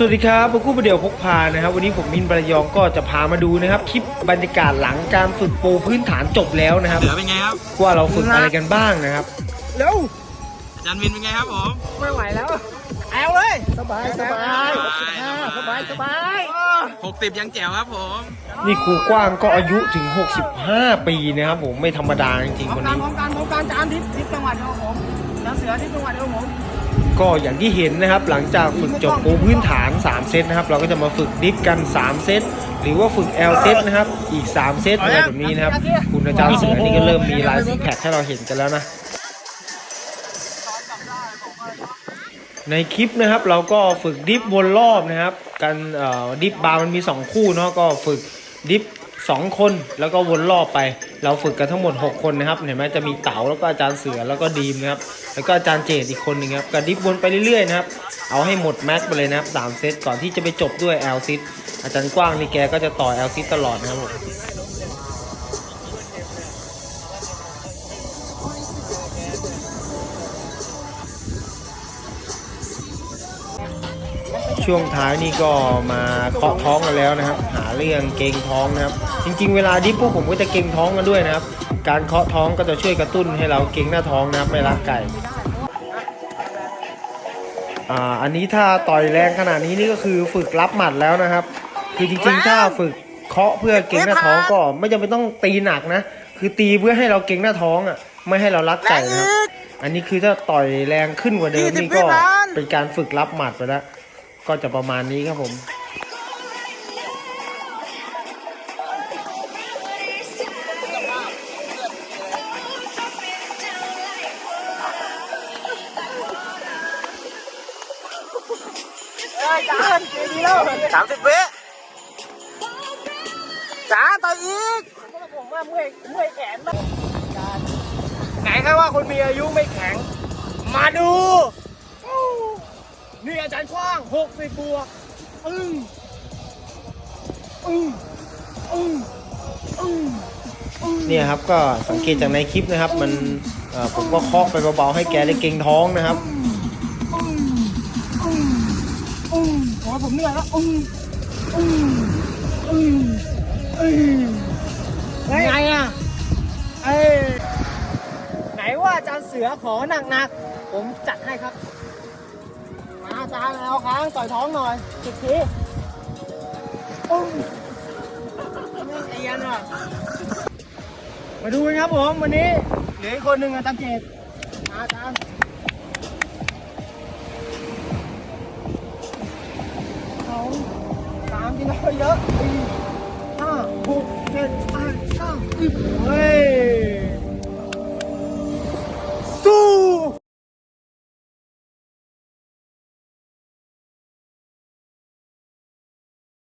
สวัสดีครับผมกู้ประเดี๋ยวพกพานะครับ วันนี้ผมมินประยองก็จะพามาดูนะครับ คลิปบรรยากาศหลังการฝึกปูพื้นฐานจบแล้วนะครับเสือเป็นไงครับว่าเราฝึกอะไรกันบ้างนะครับเร็วอาจารย์วินเป็นไงครับผมไม่ไหวแล้วเอาเลยสบายสบายสบายสบายหกสิบยังแจ๋วครับผม นี่ครูกว้างก็อายุถึง 65 ปีนะครับผมไม่ธรรมดาจริงพๆร้อคมนกันนี้พร้อมกันพร้อมกันจานทิพย์ทิพย์จังหวัดเดียวกับผมแล้วเสือทิพย์จังหวัดเดียวกับผม ก็อย่างที่เห็นนะครับหลังจากฝึกจบปูพื้นฐาน 3 เซตนะครับ เราก็จะมาฝึกดิฟกัน 3 เซต หรือว่าฝึก L เซตนะครับ อีก 3 เซตอะไรแบบนี้นะครับ คุณอาจารย์เสือนี่ก็เริ่มมีลายซิกแพคให้เราเห็นกันแล้วนะ ในคลิปนะครับเราก็ฝึกดิฟวนรอบนะครับกันดิฟบาร์มันมี 2 คู่เนาะก็ฝึกดิฟ2 คนแล้วก็วนรอบไป เราฝึกกันทั้งหมด 6 คนนะครับ เห็นไหมจะมีเต๋าแล้วก็อาจารย์เสือแล้วก็ดีมนะครับ แล้วก็อาจารย์เจดอีกคนหนึ่งครับก็ดิฟวนไปเรื่อยๆนะครับ เอาให้หมดแม็กไปเลยนะครับสามเซตก่อนที่จะไปจบด้วย L ซิอาจารย์กว้างนี่แกก็จะต่อ L ซิตลอดนะครับผมช่วงท้ายนี่ก็มาเคาะท้องกันแล้วนะครับห เรื่องเกรงท้องนะครับ จริง ๆ เวลาดิฟพวกผมก็จะเกรงท้องกันด้วยนะครับ การเคาะท้องก็จะช่วยกระตุ้นให้เราเกรงหน้าท้องนะครับไม่รักไก่อ่าอันนี้ถ้าต่อยแรงขนาดนี้นี่ก็คือฝึกรับหมัดแล้วนะครับ คือจริงๆถ้าฝึกเคาะเพื่อเกรงหน้าท้องก็ไม่จำเป็นต้องตีหนักนะ คือตีเพื่อให้เราเกรงหน้าท้องอะไม่ให้เรารักไก่นะครับ อันนี้คือถ้าต่อยแรงขึ้นกว่าเดิมนี่ก็เป็นการฝึกรับหมัดไปแล้วก็จะประมาณนี้ครับผม เอ้ยจานดีแล้วสามสิบวิจานต่ออีกผมว่าเมื่อยเมื่อยแขนมากไหนครับว่าคนมีอายุไม่แข็ง มาดูอู้นี่อาจารย์กว้างหกสิบบวกอึ้งอึ้งอึ้งอึ้งอึ้งเนี่ยครับก็สังเกตจากในคลิปนะครับ มันเอ่อผมก็เคาะไปเบาๆให้แกได้เกรงท้องนะครับอืมอืม อืมโอ้ผมเหนื่อยแล้วอืมอืมอืมอืมไงอะเอ้ยไหนว่าอาจารย์เสือขอหนักๆ ผมจัดให้ครับ มาอาจารย์เอาค้างต่อยท้องหน่อยสิบทีอืมไม่ใจเย็นอะมาดูกันครับผมวันนี้เหลืออีกคนหนึ่งอาจารย์เจตมาอาจารย์ สามกินเย